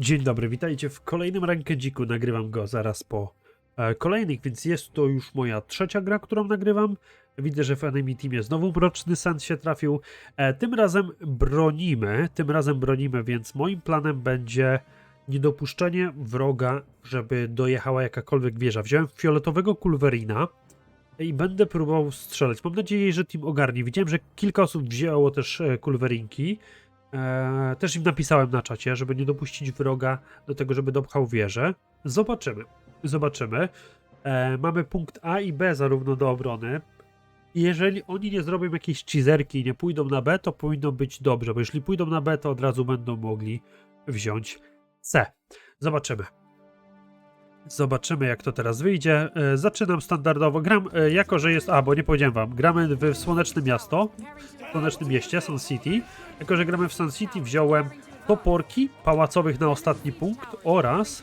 Dzień dobry, witajcie w kolejnym Rankedziku. Nagrywam go zaraz po e, kolejnych, więc jest to już moja trzecia gra, którą nagrywam. Widzę, że w Enemy Teamie znowu Mroczny Sand się trafił. E, tym razem bronimy, tym razem bronimy, więc moim planem będzie niedopuszczenie wroga, żeby dojechała jakakolwiek wieża. Wziąłem fioletowego Kulwerina i będę próbował strzelać. Mam nadzieję, że team ogarnie. Widziałem, że kilka osób wzięło też e, Kulwerinki. Eee, też im napisałem na czacie, żeby nie dopuścić wroga do tego, żeby dopchał wieżę. Zobaczymy. Zobaczymy. Eee, mamy punkt A i B zarówno do obrony. Jeżeli oni nie zrobią jakiejś cheeserki i nie pójdą na B, to powinno być dobrze, bo jeśli pójdą na B, to od razu będą mogli wziąć C. Zobaczymy. Zobaczymy, jak to teraz wyjdzie. E, zaczynam standardowo. Gram, e, jako że jest. A, bo nie powiedziałem wam. Gramy w Słoneczne Miasto, w Słonecznym Mieście, Sun City. Jako, że gramy w Sun City, wziąłem toporki pałacowych na ostatni punkt oraz.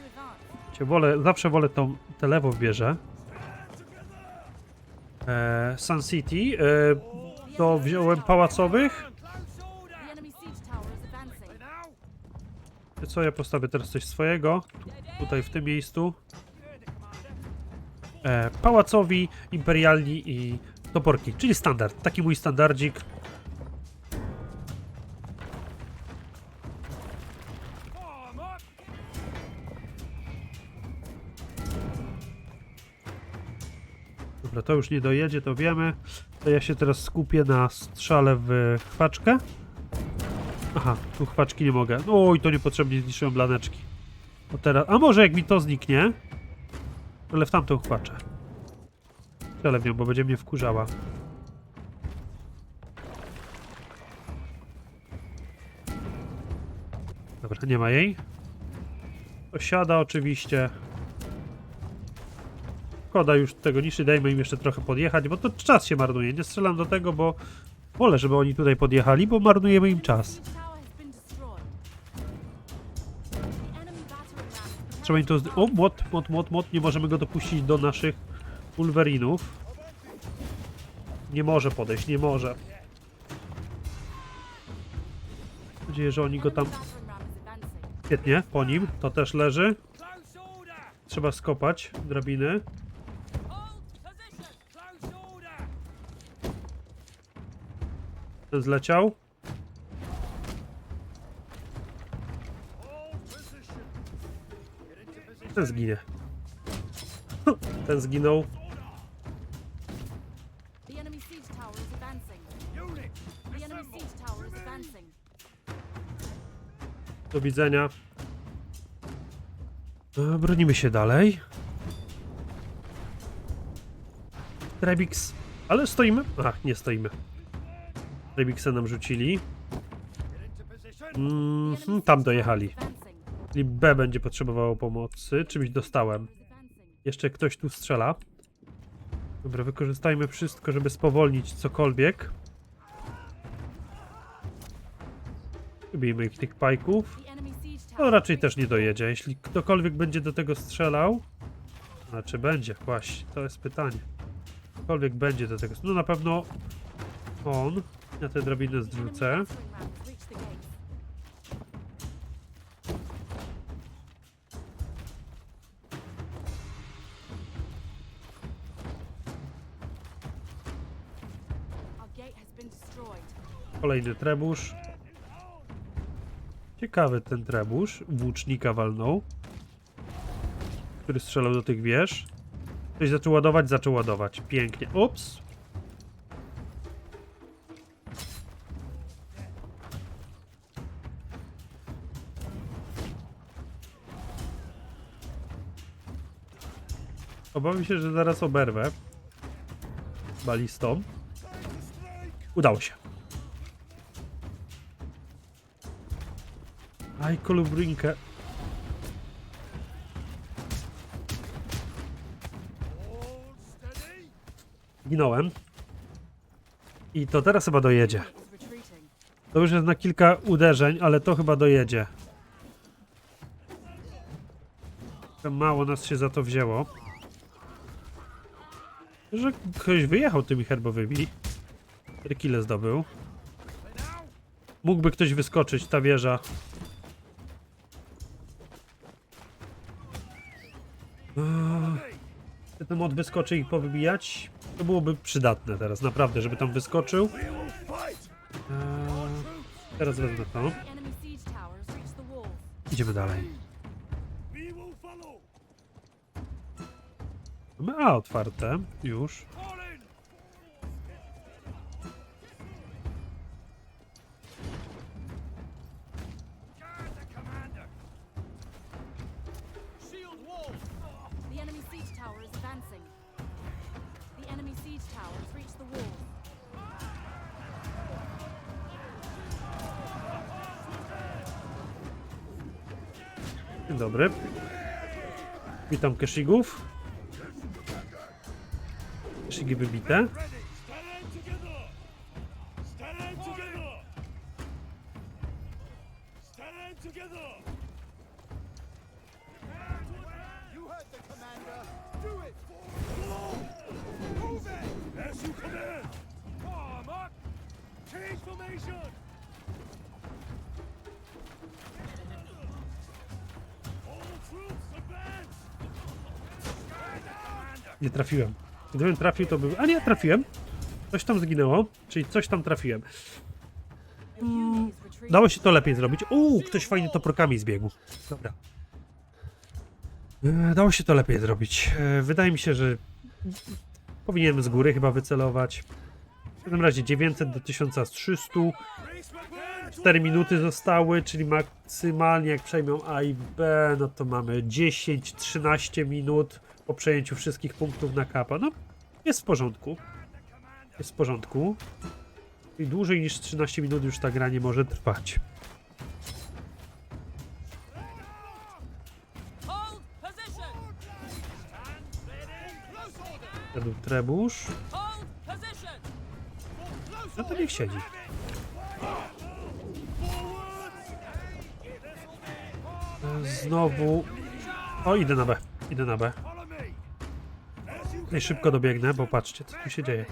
Cię wolę, zawsze wolę tą te lewo wieżę. E, Sun City. E, to wziąłem pałacowych. Co ja postawię teraz coś swojego? Tu, tutaj w tym miejscu. E, pałacowi, imperialni i toporki, czyli standard. Taki mój standardzik. Dobra, to już nie dojedzie, to wiemy. To ja się teraz skupię na strzale w chwaczkę. Aha, tu chwaczki nie mogę. Oj, to niepotrzebnie zniszczyłem blaneczki. O teraz... A może jak mi to zniknie? Ale w tamtą chwaczę. Strzelę w nią, bo będzie mnie wkurzała. Dobra, nie ma jej. Osiada oczywiście. Szkoda już tego niszy, dajmy im jeszcze trochę podjechać, bo to czas się marnuje. Nie strzelam do tego, bo wolę, żeby oni tutaj podjechali, bo marnujemy im czas. Trzeba im to... Z... O, młot, młot, młot, młot. Nie możemy go dopuścić do naszych Ulverinów. Nie może podejść, nie może. Mam nadzieję, że oni go tam... Świetnie, po nim. To też leży. Trzeba skopać drabiny. Ten zleciał. Ten zginie. Ten zginął. The enemy siege tower is advancing. The enemy siege tower is advancing. Do widzenia. E, Bronimy się dalej. Trebix. Ale stoimy? Ach, nie stoimy. Trebixa nam rzucili. Mhm, enemy tam dojechali. Czyli B będzie potrzebowało pomocy. Czymś dostałem. Jeszcze ktoś tu strzela. Dobra, wykorzystajmy wszystko, żeby spowolnić cokolwiek. Lubimy ich tych pajków. No raczej też nie dojedzie. Jeśli ktokolwiek będzie do tego strzelał, a czy będzie? Właśnie, to jest pytanie. Ktokolwiek będzie do tego. No na pewno on. Ja The enemy zrzucę. Kolejny trebusz. Ciekawy ten trebusz. Włócznika walnął. Który strzelał do tych wież. Ktoś zaczął ładować, zaczął ładować. Pięknie. Ups. Obawiam się, że zaraz oberwę. Balistą. Udało się. Aj, kolubrinkę. Ginąłem. I to teraz chyba dojedzie. To już jest na kilka uderzeń, ale to chyba dojedzie. Mało nas się za to wzięło. Że ktoś wyjechał tymi herbowymi. 4 kile zdobył. Mógłby ktoś wyskoczyć, ta wieża Czy ten mod wyskoczy i powybijać? To byłoby przydatne teraz, naprawdę, żeby tam wyskoczył. Eee, teraz wezmę to. Idziemy dalej. Mamy A otwarte już. Dobry. Witam Keszigów. Keszigi wybite. Nie trafiłem. Gdybym trafił, to by... A nie, trafiłem. Coś tam zginęło, czyli coś tam trafiłem. Retreating. Dało się to lepiej zrobić. Uuu, ktoś fajnie toprokami zbiegł. Dobra. E, Dało się to lepiej zrobić. E, Wydaje mi się, że powinienem z góry chyba wycelować. W każdym razie 900 do 1300. 4 minuty zostały, czyli maksymalnie jak przejmą A i B, no to mamy 10-13 minut po przejęciu wszystkich punktów na kapa. No, jest w porządku. Jest w porządku. I dłużej niż 13 minut już ta gra nie może trwać. Jadł trebusz. No to niech siedzi. Znowu. O, idę na B. Idę na B. Tutaj szybko dobiegnę, bo patrzcie, co tu się dzieje.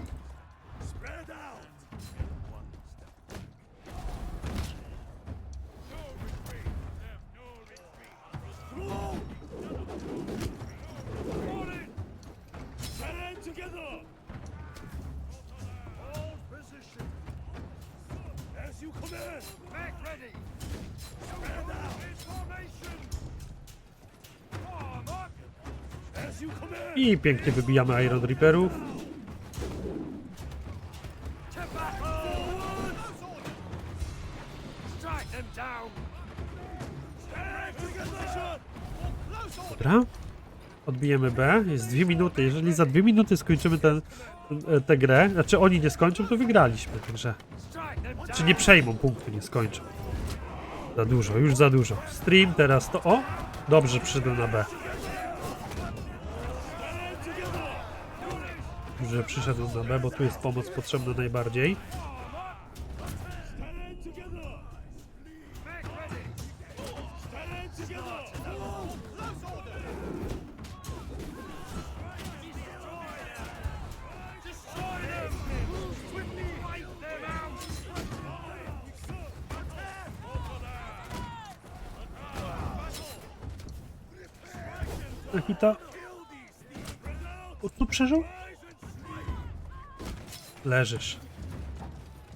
I pięknie wybijamy Iron Reaperów. Dobra. Odbijemy B. Jest dwie minuty. Jeżeli za dwie minuty skończymy e, tę grę, znaczy oni nie skończą, to wygraliśmy. Także. Czy nie przejmą punktu, nie skończą. Za dużo, już za dużo. Stream teraz to. O! Dobrze, przyszedłem na B. Że przyszedłem na B, bo tu jest pomoc potrzebna najbardziej. Stand together! Back ready! Leżysz.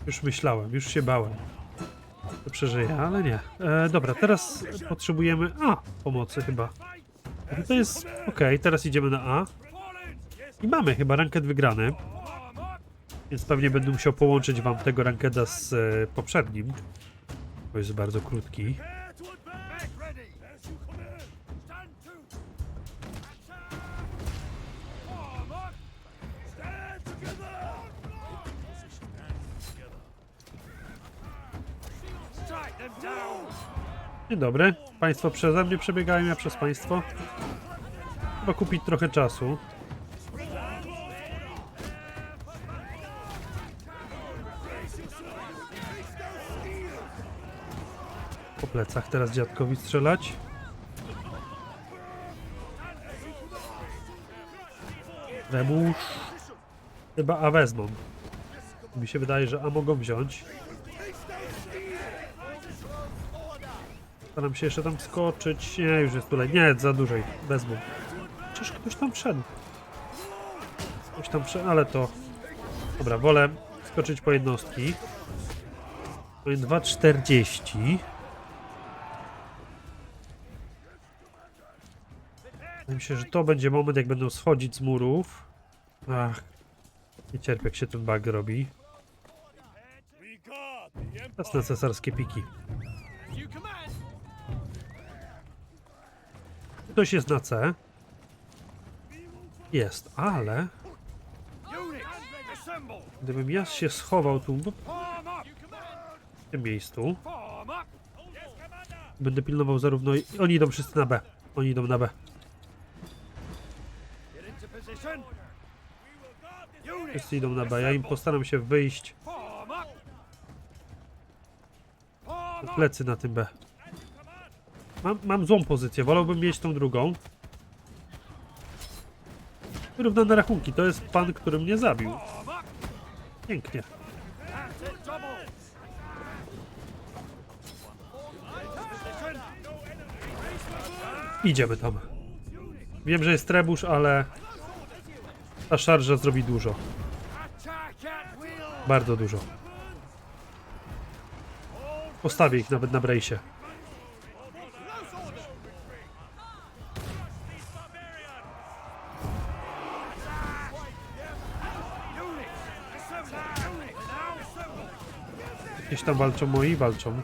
Już myślałem, już się bałem. To przeżyje, ale nie. E, dobra, teraz potrzebujemy. A, pomocy chyba. To jest. Okej, teraz idziemy na A. I mamy chyba ranket wygrany. Więc pewnie będę musiał połączyć wam tego rankeda z e, poprzednim. Bo jest bardzo krótki. Dzień dobry. Państwo przeze mnie przebiegają, ja przez państwo. Chyba kupić trochę czasu. Po plecach teraz dziadkowi strzelać. Rebusz. Chyba A. Mi się wydaje, że A mogą wziąć. Staram się jeszcze tam skoczyć. Nie, już jest tutaj. Nie, za dużej. Wezmą. chociaż ktoś tam wszedł. Ktoś tam wszedł, ale to... Dobra, wolę skoczyć po jednostki. To jest 2,40. Wydaje mi się, że to będzie moment, jak będą schodzić z murów. Ach, nie cierpię, jak się ten bug robi. Na cesarskie piki. Ktoś jest na C. Jest, ale gdybym ja się schował tu w tym miejscu, będę pilnował zarówno... Oni idą wszyscy na B. Oni idą na B. Wszyscy idą na B. Ja im postaram się wyjść plecy na tym B. Mam, mam złą pozycję, wolałbym mieć tą drugą. Wyrównane rachunki, to jest pan, który mnie zabił. Pięknie. Idziemy tam. Wiem, że jest trebusz, ale ta szarża zrobi dużo. Bardzo dużo. Postawię ich nawet na brejsie. Gdzieś tam walczą moi, walczą.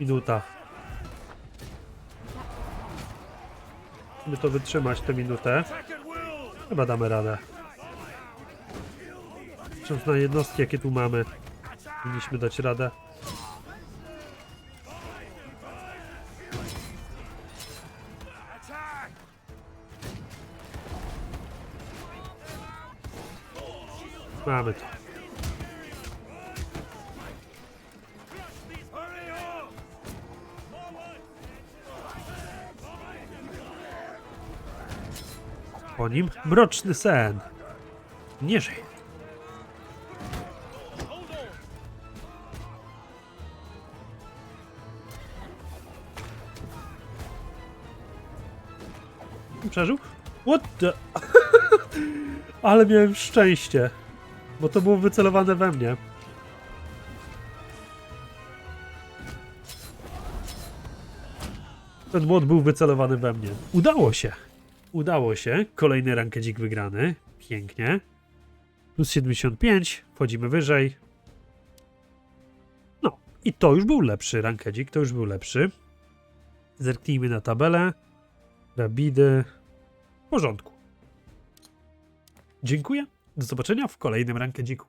Minuta. By to wytrzymać tę minutę. Chyba damy radę. Patrząc na jednostki, jakie tu mamy, powinniśmy dać radę. Mamy to. Po nim mroczny sen. Nie żyj. Przeżył? What the... Ale miałem szczęście. Bo to było wycelowane we mnie. Ten młot był wycelowany we mnie. Udało się. Udało się. Kolejny rankedzik wygrany. Pięknie. Plus 75. Wchodzimy wyżej. No. I to już był lepszy rankedzik. To już był lepszy. Zerknijmy na tabelę. Rabidy. W porządku. Dziękuję. Do zobaczenia w kolejnym rankedziku.